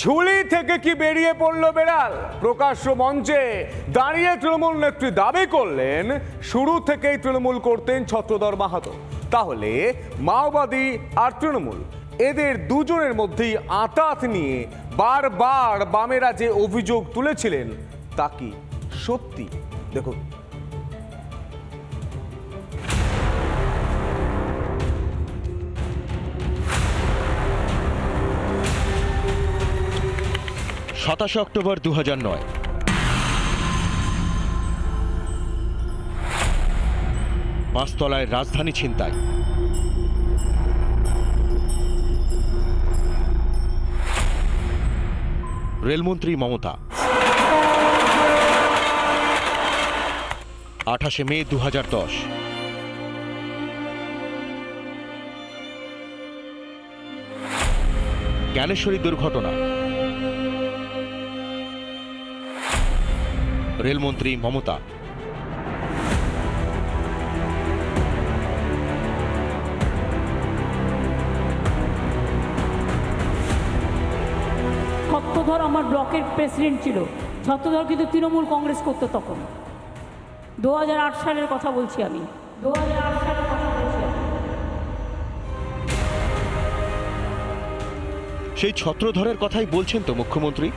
ঝুলি থেকে কি বেরিয়ে পড়ল বেড়াল? প্রকাশ্য মঞ্চে দাঁড়িয়ে তৃণমূল নেত্রী দাবি করলেন, শুরু থেকেই তৃণমূল করতেন ছত্রধর মাহাতো। তাহলে মাওবাদী আর তৃণমূল, এদের দুজনের মধ্যেই আতাত নিয়ে বারবার বামেরা যে অভিযোগ তুলেছিলেন, তা কি সত্যি? দেখুন। সাতাশে অক্টোবর দু নয়। পাঁচতলায় রাজধানী ছিনতাই। রেলমন্ত্রী মমতা। আঠাশে মে দু দশ। জ্ঞানেশ্বরী দুর্ঘটনা। রেলমন্ত্রী মমতা। ছত্রধর আমার ব্লকের প্রেসিডেন্ট ছিল। ছত্রধর কিন্তু তৃণমূল কংগ্রেস করতো তখন। দু সালের কথা বলছি আমি। দু হাজার আট সালের কথা বলছি আমি। সেই ছত্রধরের কথাই বলছেন তো মুখ্যমন্ত্রী?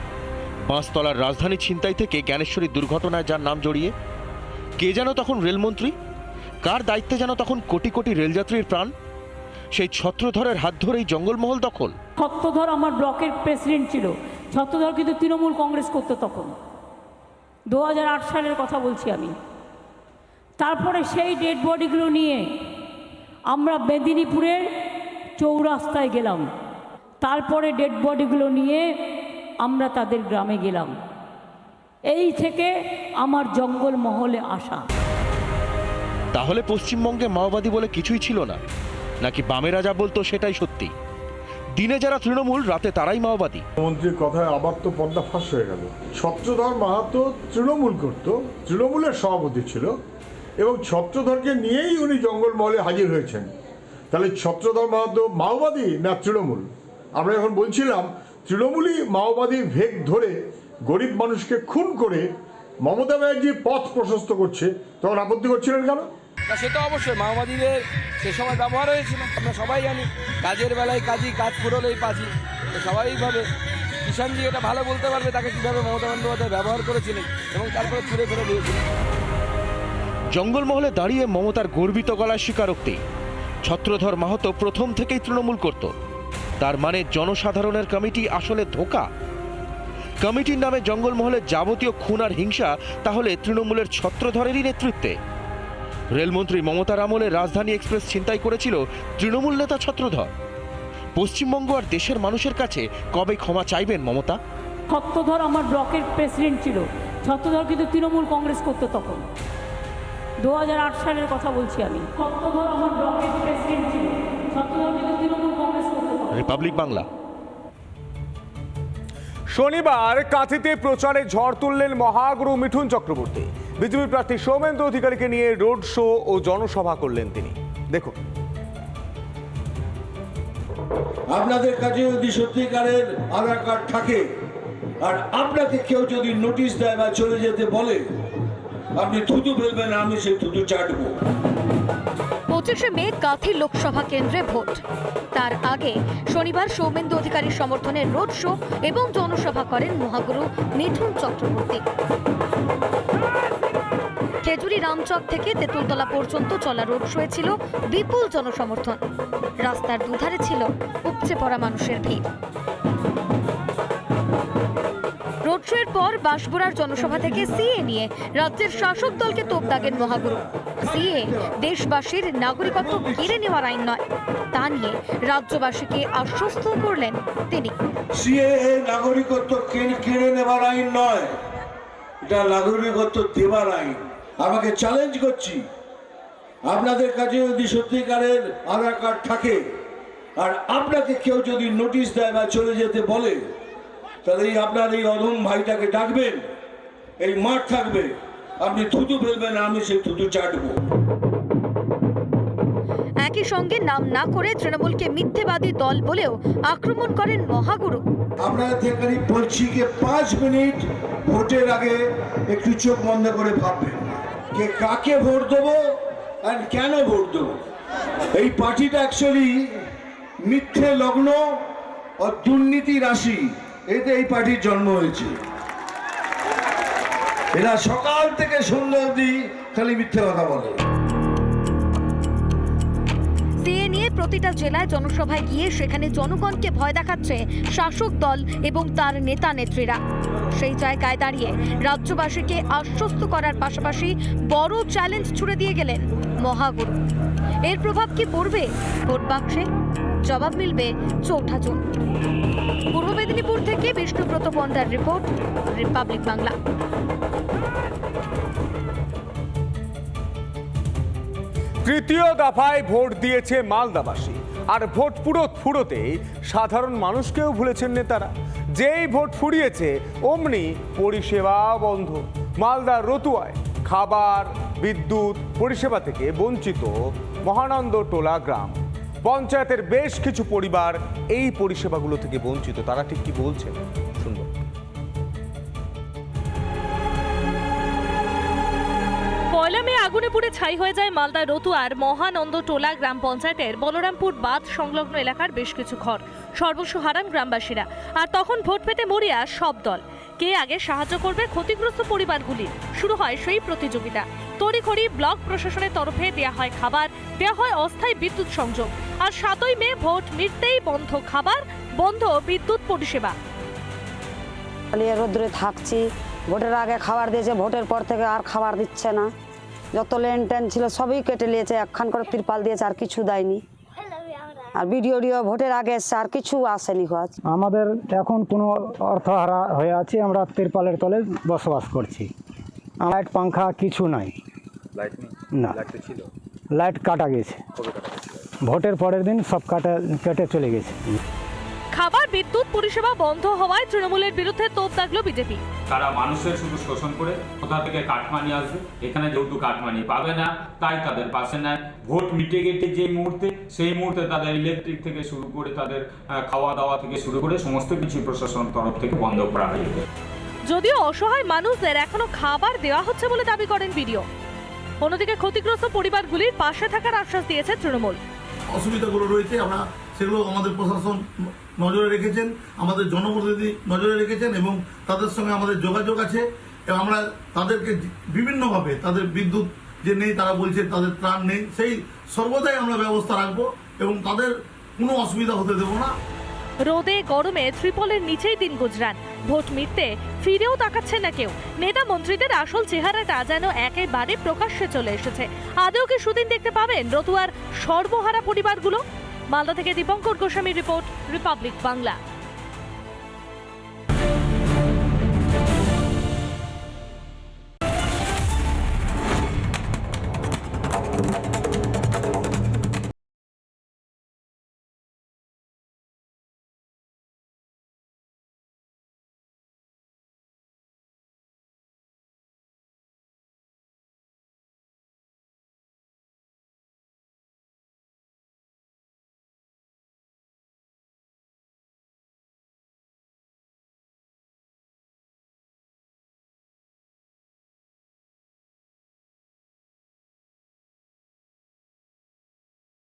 পাঁচতলার রাজধানী ছিনতাই থেকে জ্ঞানেশ্বরী দুর্ঘটনায় যার নাম জড়িয়ে, কে যেন তখন রেলমন্ত্রী? কার দায়িত্বে যেন তখন কোটি কোটি রেলযাত্রীর প্রাণ? সেই ছত্রধরের হাত ধরেই জঙ্গলমহল দখল। ছত্রধর আমার ব্লকের প্রেসিডেন্ট ছিল। ছত্রধর কিন্তু তৃণমূল কংগ্রেস করতো তখন। দু হাজার আট সালের কথা বলছি আমি। তারপরে সেই ডেড বডিগুলো নিয়ে আমরা মেদিনীপুরের চৌরাস্তায় গেলাম। তারপরে ডেড বডিগুলো নিয়ে আমরা তাদের গ্রামে গেলাম। এই থেকে আমার জঙ্গল মহলে আসা। তাহলে পশ্চিমবঙ্গে মাওবাদী বলে কিছুই ছিল না? নাকি বামেরা যা বলতো সেটাই সত্যি? দিনে যারা তৃণমূল রাতে তারাই মাওবাদী। মন্ত্রীর কথায় আবার তো পর্দা ফাঁস হয়ে গেল। ছত্রধর মাহাতো তৃণমূল করত তৃণমূলের সভাপতি ছিল এবং ছত্রধরকে নিয়েই উনি জঙ্গলমহলে হাজির হয়েছেন। তাহলে ছত্রধর মাহাতো মাওবাদী না তৃণমূল? আমরা এখন বলছিলাম তৃণমূলই মাওবাদী ভেগ ধরে গরিব মানুষকে খুন করে মমতা ব্যানার্জির পথ প্রশস্ত করছে তখন আপত্তি করছিলেন কেন? না সে তো অবশ্যই মাওবাদীদের সে সময় ব্যবহার হয়েছিল আমরা সবাই জানি কাজের বেলায় কাজী কাজ ফুরলেই পাজি তো স্বাভাবিকভাবে কিষাণজি এটা ভালো বলতে পারবে তাকে কীভাবে মমতা বন্দ্যোপাধ্যায় ব্যবহার করেছিলেন এবং তারপরে ছুড়ে ফেলে দিয়েছিলেন। জঙ্গলমহলে দাঁড়িয়ে মমতার গর্বিত গলার স্বীকারোক্তি। ছত্রধর মাহাতো প্রথম থেকেই তৃণমূল করত। তার মানে জনসাধারণের কমিটি আসলে ধোকা? কমিটির নামে জঙ্গলমহলের যাবতীয় খুন আর হিংসা, তাহলে তৃণমূলের ছত্রধরেরই নেতৃত্বে। রেলমন্ত্রী মমতার আমলে রাজধানী এক্সপ্রেস ছিনতাই করেছিল তৃণমূল নেতা ছত্রধর। পশ্চিমবঙ্গ আর দেশের মানুষের কাছে কবে ক্ষমা চাইবেন মমতা? ছত্রধর আমার ব্লকের প্রেসিডেন্ট ছিল। ছত্রধর কিন্তু তৃণমূল কংগ্রেস করতো তখন। দু হাজার আট সালের কথা বলছি আমি। ছত্রধর আমার ব্লকের প্রেসিডেন্ট ছিল। ছত্রধর কিন্তু তৃণমূল রিপাবলিক বাংলা শনিবার কাঁথিতে প্রচারে ঝড় তুললেন মহাগুরু মিঠুন চক্রবর্তী। বিজেপি প্রার্থী সৌমেন্দ্র অধিকারীকে নিয়ে রোড শো ও জনসভা করলেন তিনি। দেখুন। আপনাদের কাছে যদি সত্যিকারের আধার কার্ড থাকে আর আপনাকে কেউ যদি নোটিশ দেয় বা চলে যেতে বলে আপনি থুতু ফেলবেন আমি সেই থুতু চাটবো। পঁচিশে মে কাথি লোকসভা কেন্দ্রে ভোট। তার আগে শনিবার সৌমেন্দু অধিকারীর সমর্থনে রোড শো এবং জনসভা করেন মহাগুরু মিঠুন চক্রবর্তী। খেজুরি রামচক থেকে তেঁতুলতলা পর্যন্ত চলা রোড শোয়ে ছিল বিপুল জনসমর্থন। রাস্তার দুধারে ছিল উপচে পড়া মানুষের ভিড়। রোড পর বাঁশবুড়ার জনসভা থেকে সিএ নিয়ে রাজ্যের শাসক দলকে তোপ দাগেন মহাগুরু। সিএ দেশবাসীর নাগরিকত্ব কেড়ে নেওয়ার আইন নয়। তা নিয়ে রাজ্যবাসীকে আশ্বস্ত করলেন তিনি। সিএএ নাগরিকত্ব কেড়ে- নেওয়ার আইন নয়। এটা নাগরিকত্ব দেবার আইন। আমাকে চ্যালেঞ্জ করছি। আপনাদের কাছে যদি সত্যিকারের আধার কার্ড থাকে, আর আপনাকে কেউ যদি নোটিশ দেয় বা চলে যেতে বলে তাহলে এই আপনার এই অধম ভাইটাকে ডাকবেন এই মাঠ থাকবে আপনি থুতু ফেলবেন আমি সেই থুতু চাটবো। একই সঙ্গে নাম না করে তৃণমূলকে মিথ্যেবাদী দল বলেও আক্রমণ করেন মহাগুরু। আপনাদের থেকে বলছি যে পাঁচ মিনিট ভোটের আগে একটু চোখ বন্ধ করে ভাববেন যে কাকে ভোট দেবো আর কেন ভোট দেবো। এই পার্টিটা অ্যাকচুয়ালি মিথ্যে লগ্ন ও দুর্নীতি রাশি। এতে এই পার্টির জন্ম হয়েছে। এরা সকাল থেকে সন্ধ্যা অবধি খালি মিথ্যে কথা বলে। প্রতিটা জেলায় জনসভায় গিয়ে সেখানে জনগণকে ভয় দেখাচ্ছে শাসক দল এবং তার নেতা নেত্রীরা। সেই জায়গায় দাঁড়িয়ে রাজ্যবাসীকে আশ্বস্ত করার পাশাপাশি বড় চ্যালেঞ্জ ছুড়ে দিয়ে গেলেন মহাগুরু। এর প্রভাব কি পড়বে? ভোট বাক্সে জবাব মিলবে চৌঠা জুন। পূর্ব মেদিনীপুর থেকে বিষ্ণুব্রত পন্ডার রিপোর্ট, রিপাবলিক বাংলা। তৃতীয় দফায় ভোট দিয়েছে মালদাবাসী। আর ভোট পুরো ফুরোতেই সাধারণ মানুষকেও ভুলেছেন নেতারা। যেই ভোট ফুরিয়েছে, অমনি পরিষেবা বন্ধ। মালদার রতুয়ায় খাবার, বিদ্যুৎ পরিষেবা থেকে বঞ্চিত মহানন্দ টোলা গ্রাম। পঞ্চায়েতের বেশ কিছু পরিবার এই পরিষেবাগুলো থেকে বঞ্চিত। তারা ঠিক কি বলছেন শুনব। আগুনে পুড়ে ছাই হয়ে যায় মালদা রতুয়ার মহানন্দ টোলা গ্রাম পঞ্চায়েতের বলরামপুর বাঁধ সংলগ্ন এলাকার বেশ কিছু ঘর। সর্বস্ব হারান গ্রামবাসীরা। আর তখন ভোট পেতে মরিয়া সব দল। কে আগে সাহায্য করবে ক্ষতিগ্রস্ত পরিবারগুলির শুরু হয় সেই প্রতিযোগিতা। তড়িঘড়ি ব্লক প্রশাসনের তরফে দেয়া হয় খাবার, দেয়া হয় অস্থায়ী বিদ্যুৎ সংযোগ। আর সাতই মে ভোট মিটতেই বন্ধ খাবার, বন্ধ বিদ্যুৎ পরিষেবা। রোদ্রে থাকছি। ভোটের আগে খাবার দিয়েছে, ভোটের পর থেকে আর খাবার দিচ্ছে না। যত লেন টেন ছিল সবই কেটে নিয়েছে একখান করে তিরপাল দিয়েছে আর কিছু দেয়নি। আর বিডিও ডিও ভোটের আগে এসছে আর কিছু আসেনি কাজ আমাদের এখন কোনো অর্থহারা হয়ে আছে আমরা তিরপালের তলে বসবাস করছি। লাইট পাংখা কিছু নাই। না। লাইট কাটা গেছে? ভোটের পরের দিন সব কাটা কেটে চলে গেছে। খাবার বিদ্যুৎ পরিষেবা বন্ধ হওয়ায় তৃণমূলের বিরুদ্ধে তোপ দাগলো বিজেপি। তারা মানুষের শুধু শোষণ করে কোথা থেকে কাটমানি আসবে? এখানে যেহেতু কাটমানি পাবে না তাই তাদের পাশে নেয় ভোট মিটে গেটে যে মুহূর্তে সেই মুহূর্তে তাদের ইলেকট্রিক থেকে শুরু করে তাদের খাওয়া দাওয়া থেকে শুরু করে সমস্ত কিছু প্রশাসন তরফ থেকে বন্ধ করা হয়েছে যদিও অসহায় মানুষদের এখনও খাবার দেওয়া হচ্ছে বলে দাবি করেন বিডিও। অন্যদিকে ক্ষতিগ্রস্ত পরিবারগুলির পাশে থাকার আশ্বাস দিয়েছে তৃণমূল। অসুবিধাগুলো রয়েছে আমরা সেগুলো আমাদের প্রশাসন নজরে রেখেছেন, আমাদের জনপ্রতিনিধি নজরে রেখেছেন এবং তাদের সঙ্গে আমাদের যোগাযোগ আছে। এবং আমরা তাদেরকে বিভিন্নভাবে, তাদের বিদ্যুৎ যে নেই তারা বলছে তাদের ত্রাণ নেই, সেই সর্বদাই আমরা ব্যবস্থা রাখব এবং তাদের কোনো অসুবিধা হতে দেবো না। রোদে, গরমে ত্রিপলের নিচেই দিন গুজরান। ভোট মিটতে ফিরেও তাকাচ্ছে না কেউ। নেতা মন্ত্রীদের আসল চেহারাটা যেন একেবারে প্রকাশ্যে চলে এসেছে। আদৌ কি সুদিন দেখতে পাবেন রতুয়ার সর্বহারা পরিবারগুলো? মালদা থেকে দীপঙ্কর গোস্বামী রিপোর্ট রিপাবলিক বাংলা।